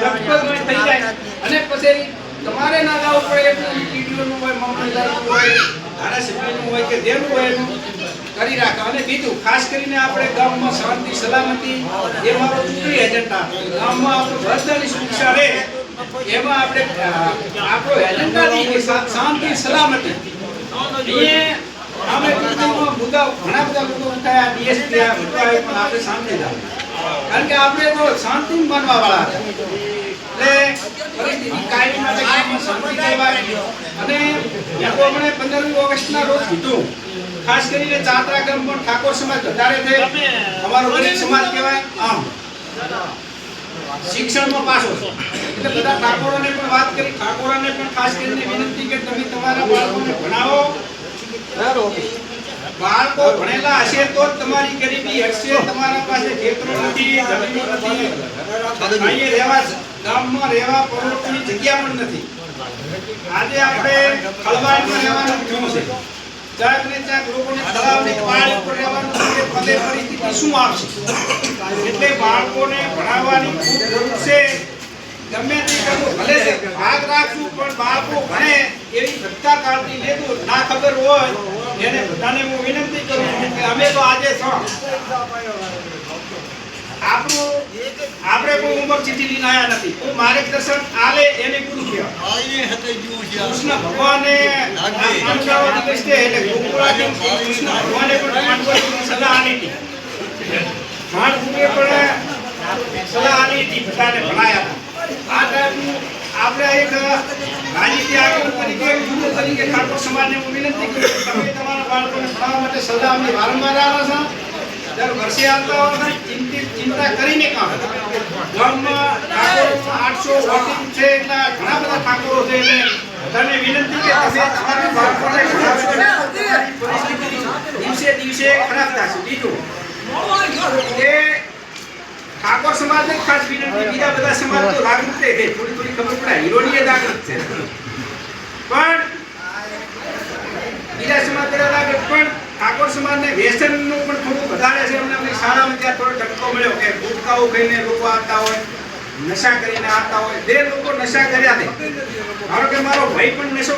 આપણે આપણું એમાં આપણે આપણો એજન્ડા નહીં સલામતી. અમે મુદ્દા, ઘણા બધા લોકો ઉઠાયા, ડીએસપી આપણે શાંતિ કારણ કે આપણે તો શાંતિ માનવા વાળા એટલે પરિસ્થિતિ કાયમી માટે ગામમાં શાંતિ જળવાય અને મેં તો હમણાં 15મી ઓગસ્ટના રોજ કીધું. ખાસ કરીને ચાતરા ગામમાં ઠાકોર સમાજ વધારે છે. અમારો સમાજ કહેવાય આમ. શિક્ષણમાં પાછો એટલે બધા ઠાકોરોને પણ વાત કરી. ઠાકોરોને પણ ખાસ કરીને વિનંતી કે તમે તમારા બાળકોને ભણાવો. બાળકો ભણેલા હશે તો તમારી ગરીબી હશે તમારા પાસે ખેતરો નથી, જમીનો નથી. અહીંયા રહેવા ગામમાં રહેવા પરોપની જગ્યા પણ નથી. આજે આપણે ખલવાડમાં રહેવાનું થયું છે. શું આવશે એટલે બાળકોને ભણાવવાની જરૂર છે. ગમે તે ભલે ભાગ રાખશું પણ બાળકો ભણે, એવી સત્તા કાળજી લેતું, ના ખબર હોય એને બધાને હું વિનંતી કરું છું કે અમે તો આજે છો આપણું આપણે કોઈ ઉંમર ચીઠી લઈને આયા નથી. કોઈ માર્ગદર્શન આલે એને ગુરુ કહેવાય કૃષ્ણ ભગવાને પાંડવો દિવસ એટલે ગોકુળાથી કૃષ્ણ ભગવાને પણ પાંડવોની સલાહ આલી હતી. મહાનગુરુએ પણ સલાહ આલી હતી બધાને આપણે એક રાજકીય આગેવાન તરીકે ગુરુ તરીકે ઠાકોર સમાજને હું વિનંતી કરું છું. તમે તમારા બાળકોને ભણાવવા માટે સદા અમને વારંવાર આવો છો. દર વર્ષે આવતા હોય ચિંતિત ચિંતા કરીને કામ ગામમાં ઠાકોરોમાં આઠસો વોટિંગ છે એટલા ઘણા બધા ઠાકોરો છે. એટલે બધાને વિનંતી કે તમે તમારા બાળકોને પરિસ્થિતિ દિવસે દિવસે ખરાબ થશે. બીજું કે ઠાકોર સમાજને ખાસ વિનંતી, બીજા બધા સમાજ તો જાગૃત છે, થોડી થોડી ખબર પડે હિરોની એ જાગૃત છે. પણ બીજા સમાજ બધા જાગૃત પણ ઠાકોર સમાજને વ્યસનનું પણ થોડું વધારે છે અમને અમને શાળામાં ત્યાં થોડો ટટકો મળ્યો કે ગુટકાઓ ખાઈને લોકો આવતા હોય, નશા કરીને આવતા હોય, જે લોકો નશા કર્યા છે, ધારો કે મારો ભાઈ પણ નશો